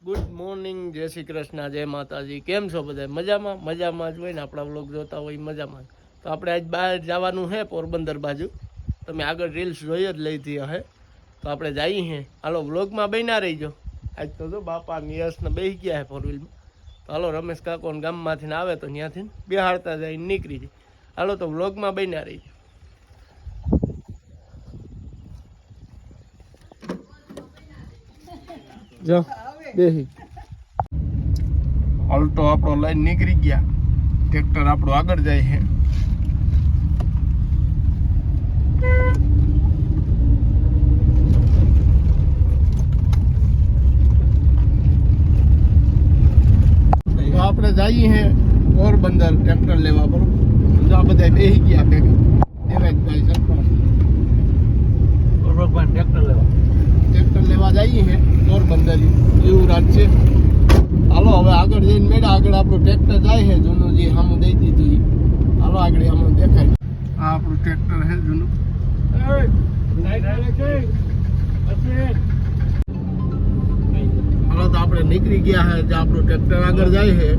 Good morning જય શ્રી કૃષ્ણ, જય માતાજી. કેમ છો બધા? મજામાં? મજામાં જ હોય ને આપણા વ્લોગ જોતા હોય મજામાં તો આપણે આજ બહાર જવાનું છે પોરબંદર બાજુ. તમે આગળ રીલ્સ જોઈ જ લઈ હે તો આપણે જઈએ હે. હાલો વ્લોગમાં બન્યા રહીજો. આજ તો જો બાપા નિયસને બેસી ગયા હે ફોર વ્હીલમાં તો હાલો, રમેશ કાકોને ગામમાંથી આવે તો ત્યાંથી બેહાડતા જઈને નીકળી જાય. હાલો, તો વ્લોગમાં બન્યા રહીજો. જો. બેહી. ઓલ્ટો આપણો લઈને નીકળી ગયા. ટ્રેક્ટર આપણો આગળ જાય છે. આપણે જઈએ છે પોરબંદર ટ્રેક્ટર લેવા પર. જો આ બધા બેસી ગયા ભેગા. દેવાજભાઈ સરપંચ. ટ્રેક્ટર લેવા. ટ્રેક્ટર લેવા જઈએ છે પોરબંદર એવું રાત છે. હાલો હવે આગળ જઈને મેળા આગળ આપણું ટ્રેક્ટર જાય છે જૂનું જે સામું દઈ દીધું. હાલો આગળ હમણાં દેખાય. આ આપણું ટ્રેક્ટર છે જૂનું. હાલો તો આપણે નીકળી ગયા છે જે આપણું ટ્રેક્ટર આગળ જાય છે.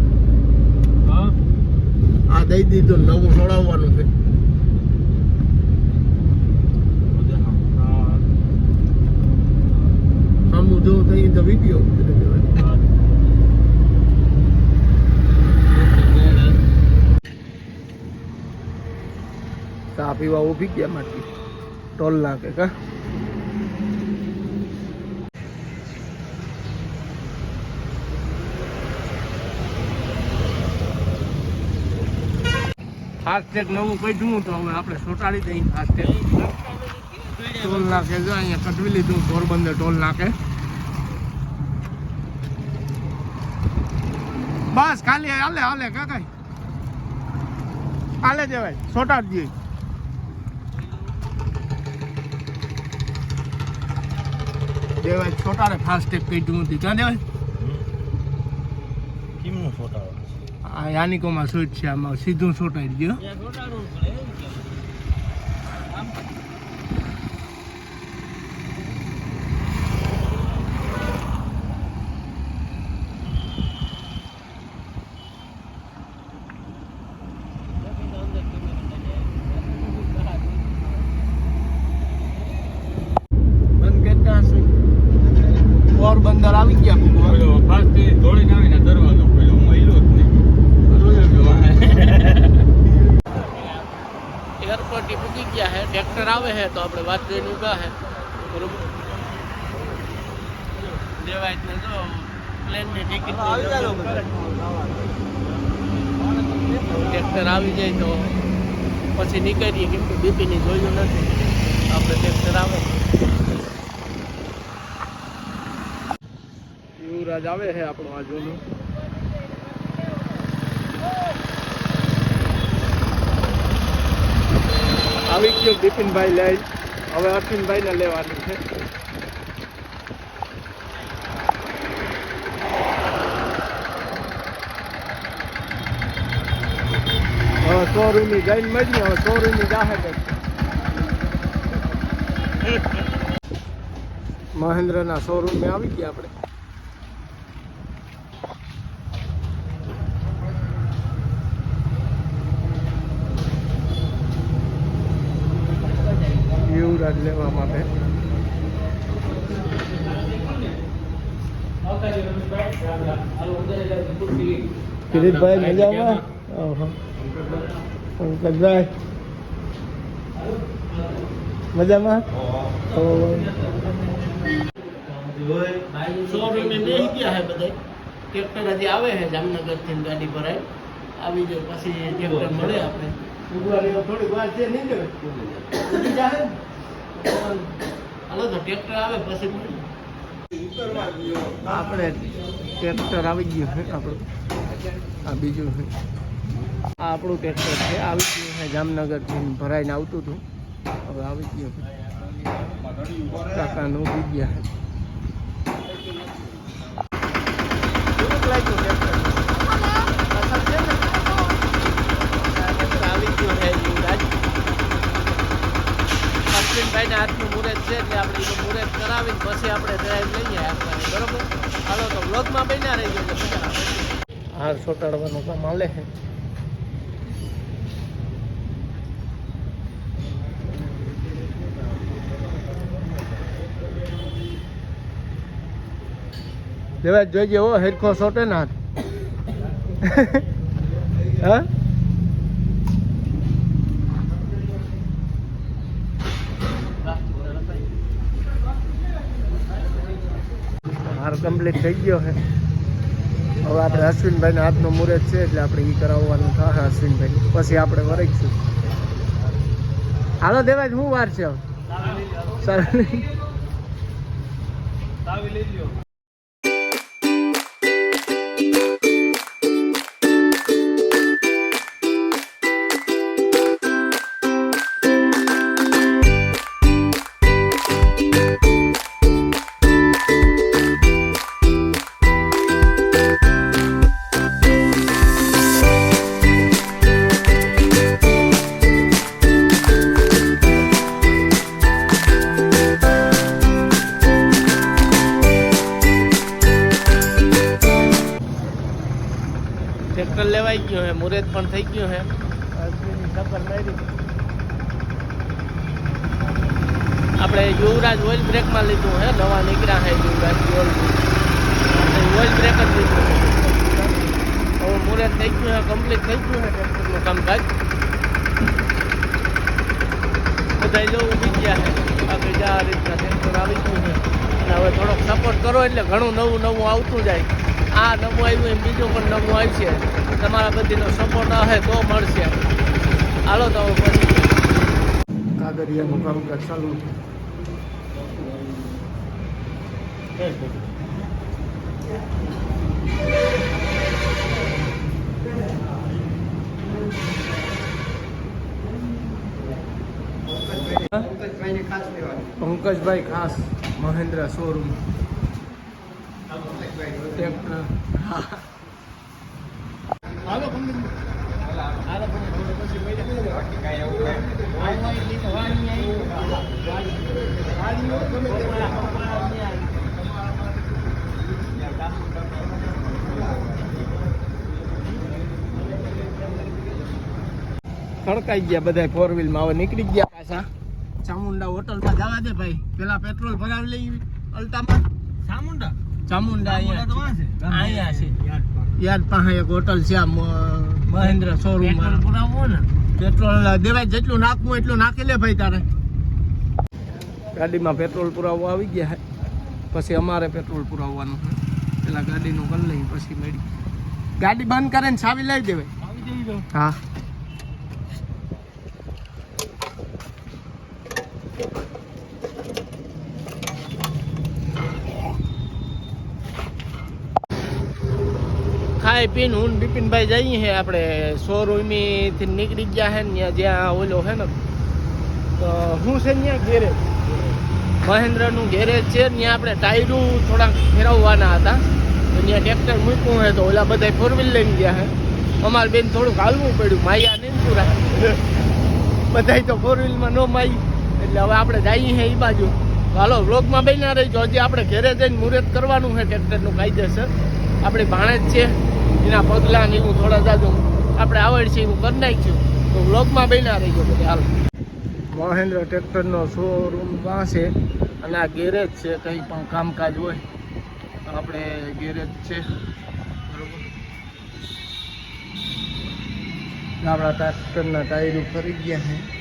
આ દઈ દીધું નવું છોડાવવાનું છે. સામું the video. ચા પીવા ઊભી ગયા માટી ટોલ નાખે કા ફાસ્ટેગ નવું કઢ્યું તો હવે આપણે સોટાડી દઈએ ફાસ્ટેગ ટોલ નાખે જો અહીંયા કઢવી લીધું પોરબંદર ટોલ નાખે બસ ખાલી હાલે હાલે કાકા હાલે જવાય સોટાડજી. દેવાય છોટાડે ફાસ્ટેગ કીધું હતી ક્યાં દેવાય? કેમનું છોટાડો આ યાનિકોમાં સ્વિચ છે આમાં સીધું છોટાડી ગયો પોરબંદર આવી ગયા. ભૂગવા. દરવાજો પેલો હું હિલો જ એરપોર્ટથી પૂકી ગયા છે ટ્રેક્ટર આવે છે તો આપણે વાત જોઈને ઊભા છે બરોબર? દેવાય ને જો પ્લેનની ટિકિટ ટ્રેક્ટર આવી જાય તો પછી નીકળીએ કેમ કે બીપીની જોયું નથી. આપણે ટ્રેક્ટર આવે. યુવરાજ આવે છે આપણો આ જૂનો આવી ગયો બિપિનભાઈ લઈ. હવે અશ્વિનભાઈ ને લેવાનું છે. હવે શોરૂમની જઈને મળી હવે શોરૂમની જાહેર મહેન્દ્ર ના શોરૂમ આવી ગયા આપણે. યુવરાજ લેવા માટે કિરીટભાઈ મજામાં ઓહો. પંકજભાઈ મજામાં શોરૂમે બેસી ગયા છે બધા ટ્રેક્ટર હજી આવે છે જામનગરથી ગાડી ભરાય આવી જાય પછી ટ્રેક્ટર મળે આપણે ઊભા થોડીક વાર છે નહીં જવે આપણે ટ્રેક્ટર આવી ગયું છે આપણું. આ બીજું છે. આ આપણું ટ્રેક્ટર છે, આવી ગયું છે જામનગરથી ભરાઈને આવતું હતું. હવે આવી ગયું કાકાનું ઊભી ગયા ટ્રેક્ટર? પસંદ છે ને? આ ટ્રેક્ટર આવી ગયું છે યુવરાજ અશ્વિનભાઈના હાથનું મુહૂર્ત છે એટલે આપણે એનું મુહૂર્ત કરાવીને પછી આપણે ડ્રાઈવ લઈએ આપણે બરોબર? હાલો, તો બ્લોગમાં બન્યા રહી આવે હાર ચોટાડવાનું કામ હાલે છે. દેવા જોઈજે હો, હેરખો સોટે ના હા? હાર કમ્પ્લીટ થઈ ગયો છે. હવે આપણે અશ્વિનભાઈના હાથનો મુહૂર્ત છે એટલે આપણે એ કરાવવાનું થશે અશ્વિનભાઈ. પછી આપણે વરખશું હાલો દેવાજ શું વાર છે હવે? ઓઇલ બ્રેકમાં લીધું હે નવા નીકળ્યા હે બાકી ઓઇલ ઓઇલ બ્રેક જ લીધું હવે મુહૂર્ત થઈ ગયું હે કમ્પ્લીટ થઈ ગયું હે ટ્રેક્ટરનું કામકાજ. બધા જો ઊભી ગયા હે. આપણે જે આ રીતના ટ્રેક્ટર આવી ગયું છે. અને હવે થોડોક સપોર્ટ કરો એટલે ઘણું નવું નવું આવતું જાય. આ નવું આવ્યું એમ બીજું પણ નવું આવશે. તમારા બધીનો સપોર્ટ આવે તો મળશે. હાલો તો પછી. કાગરિયાનું કામકાજ ચાલુ. પંકજભાઈ ખાસ મહેન્દ્ર શોરૂમ ટ્રેક્ટર હા ખડકાઈ ગયા બધા ફોર વ્હીલમાં હવે નીકળી ગયા પાછા. ચામુંડા હોટલમાં જવા દે ભાઈ. પેલા પેટ્રોલ ભરાવી લઈ અલ્ટામાં. ચામુંડા? ચામુંડા અહીંયા છે. અહીંયા છે. યાદ પાસે એક હોટલ છે આ મ- મહેન્દ્ર શોરૂમ પુરાવો ને. પેટ્રોલ દેવાય જેટલું નાખવું એટલું નાખી લે ભાઈ તારે. ગાડીમાં પેટ્રોલ પુરાવવા આવી ગયા પછી અમારે પેટ્રોલ પુરાવવાનું પેલા ગાડીનું કરી લઈ પછી મેળી ગાડી બંધ કરે ને ચાવી લઈ દેવાય. હા. ખાઈ પીને હું ને બિપિનભાઈ જઈએ છે આપણે થી નીકળી ગયા છે ને જ્યાં ઓલો છે ને, તો હું છે ને ત્યાં ગેરેજ. મહેન્દ્રનું ગેરેજ છે ત્યાં આપણે ટાયરું થોડાક ફેરવવાના હતા. તો ત્યાં ટ્રેક્ટર મૂક્યું હોય તો ઓલા બધા ફોર વ્હીલ લઈને ગયા છે અમારે બેન થોડુંક હાલવું પડ્યું, માયા નહીં પૂરા. બધાય તો ફોર વ્હીલમાં ન માઈ. એટલે હવે આપણે જઈએ છીએ એ બાજુ. હાલો, વ્લોગમાં બન્યા રહી જો હજી આપણે ઘેરે જઈને મુહૂર્ત કરવાનું છે ટ્રેક્ટરનું કાયદેસર આપણી ભાણેજ છે. એના પગલાં ને એવું થોડા જાજુ. આપણે આવડ છે, એવું કરી નાખ્યું. તો વ્લોગમાં બન્યા રહી ગયો બધે. હાલ. મહેન્દ્ર ટ્રેક્ટરનો શોરૂમ પાસે અને આ ગેરેજ છે, કંઈ પણ કામકાજ હોય. આપણે ગેરેજ છે. બરોબર. આપણા ટ્રેક્ટરના ટાયરો ફરી ગયા છે.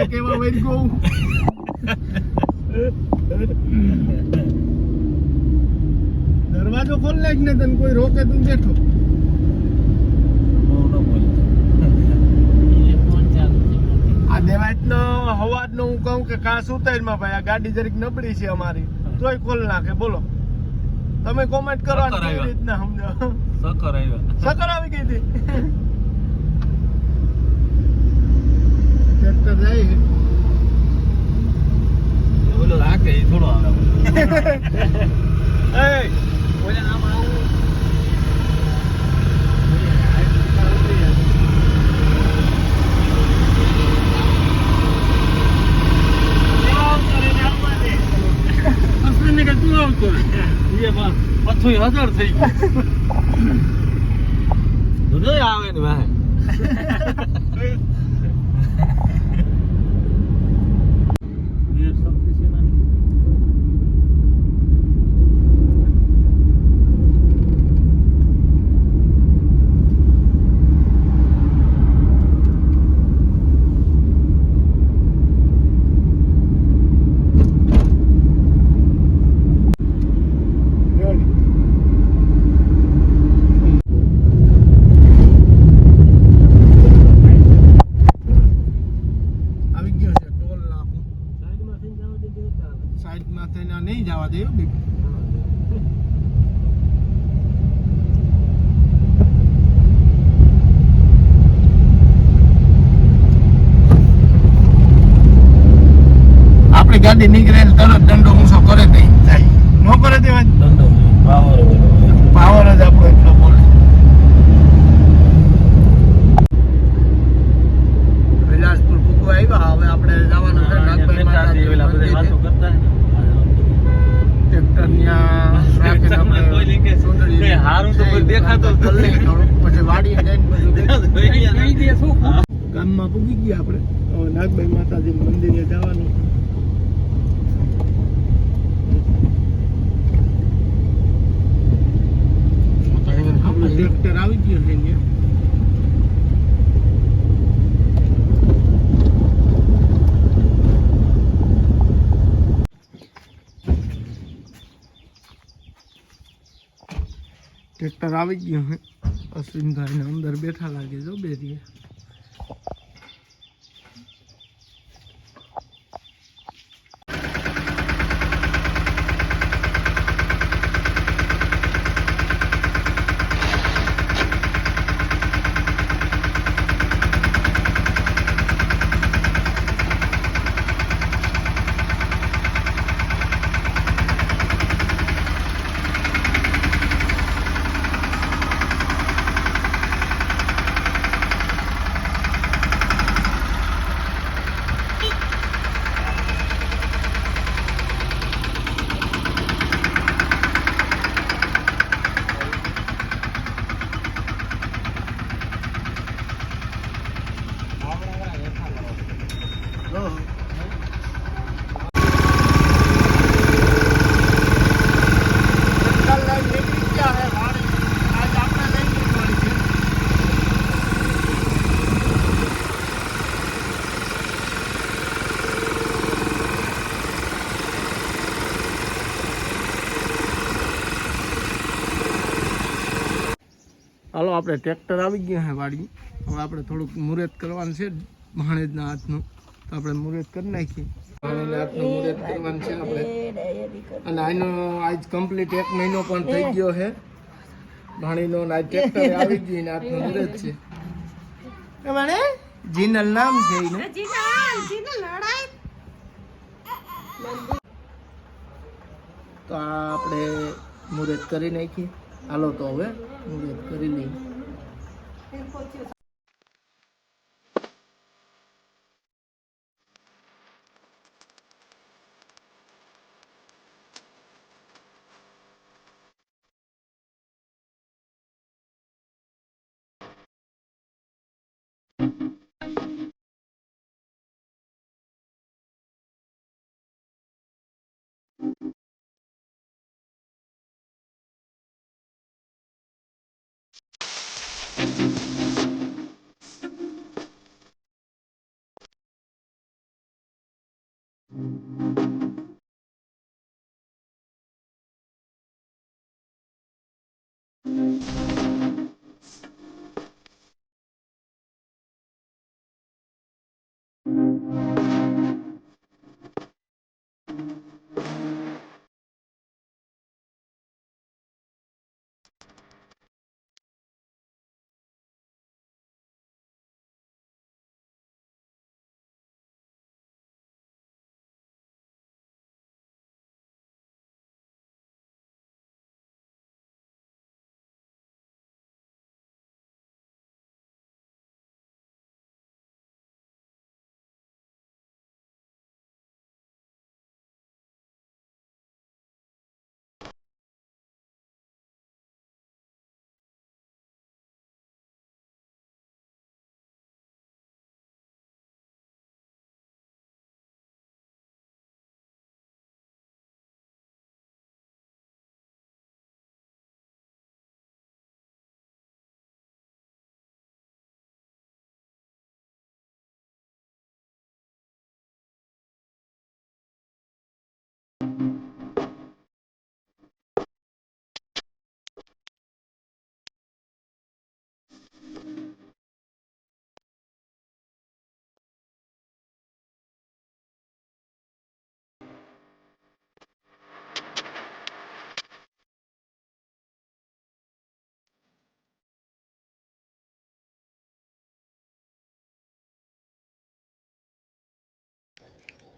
ઓ વટાળ કેવા to go. દરવાજો ખોલ નાખ ને તને કોઈ રોકે તું બેઠો. આ દેવાજ નો હવાજ નો હું કહું કે કાં સુતાઈ માં ભાઈ આ ગાડી જરીક નબળી છે અમારી. તોય ખોલ નાખે બોલો. તમે કોમેન્ટ કરો આને કેવી રીતના સમજો? સકર આવ્યા. સકર આવી ગઈ હતી. ટ્રેક્ટર જાય. ઓલો રાખે એ થોડો આવે. ઓલે આમ આવું. હજાર થઈ ગયું. આવે ને વાહે એ શબ્દ છે ને આવી ગયો છે ટોલ નાખું સાઈડમાં થઈને આ નહીં જવા દે હો બેબી આપણી ગાડી નીકળે એટલે તરત દંડો ઊંચો કરે તે જાય. નો કરે તે દંડો પાવર પાવર જ આપણો એટલો બોલે. વિલાસપુર ભૂગવા આવ્યા હવે આપણે જવાનું છે નાગભાઈ માતાજી મંદિરે. ટ્રેક્ટર ન્યા હારું તો કોઈ દેખાતું. પછી. ગામમાં પૂગી ગયા આપણે. નાગભાઈ માતાજી મંદિરે જવાનું આપણું ટ્રેક્ટર આવી ગયું છે અહીંયા. ટ્રેક્ટર આવી ગયું છે અશ્વિનભાઈ ને અંદર બેઠા લાગે જો બે હાલો આપણે ટ્રેક્ટર આવી ગયા છે વાડી. હવે આપણે થોડુંક મુહૂર્ત કરવાનું છે ભાણેજના હાથનું. તો આપણે મુહૂર્ત કરી નાખીએ. ભાણેજના હાથનું મુહૂર્ત કરવાનું છે આપણે. અને આનો આજ કમ્પ્લીટ એક મહિનો પણ થઈ ગયો છે ભાણીનો આજ ટ્રેક્ટર આવી ગયું ને હાથનું મુહૂર્ત છે. જીનલ નામ છે એનું તો આ આપણે મુહૂર્ત કરી નાખીએ. હાલો તો હવે મુહૂર્ત કરી લઈએ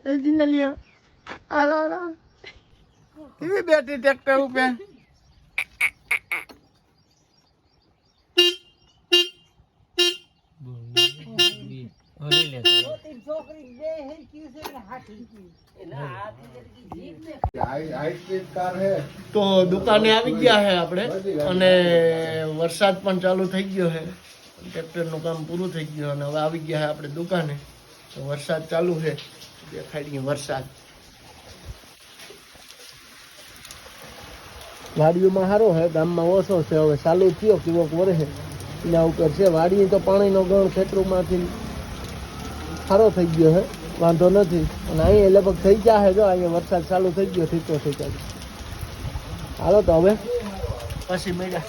એ જીનલિયા હાલો હાલો. કેવી બેઠી ટ્રેક્ટર ઉપર? તો દુકાને આવી ગયા છે આપણે અને વરસાદ પણ ચાલુ થઈ ગયો છે ટ્રેક્ટરનું કામ પૂરું થઈ ગયું અને હવે આવી ગયા છે આપણે દુકાને. તો વરસાદ ચાલુ છે દેખાડીએ વરસાદ. વાડીઓમાં સારો હે ગામમાં ઓછો છે હવે ચાલુ થયો કેવો વરે છે એના ઉપર છે વાડી તો પાણીનો ગણ ખેતરોમાંથી સારો થઈ ગયો હે વાંધો નથી. અને અહીંયા લગભગ થઈ ગયા છે જો અહીંયા વરસાદ ચાલુ થઈ ગયો ઠીકો ઠીકો હાલો તો હવે. પછી મળ્યા.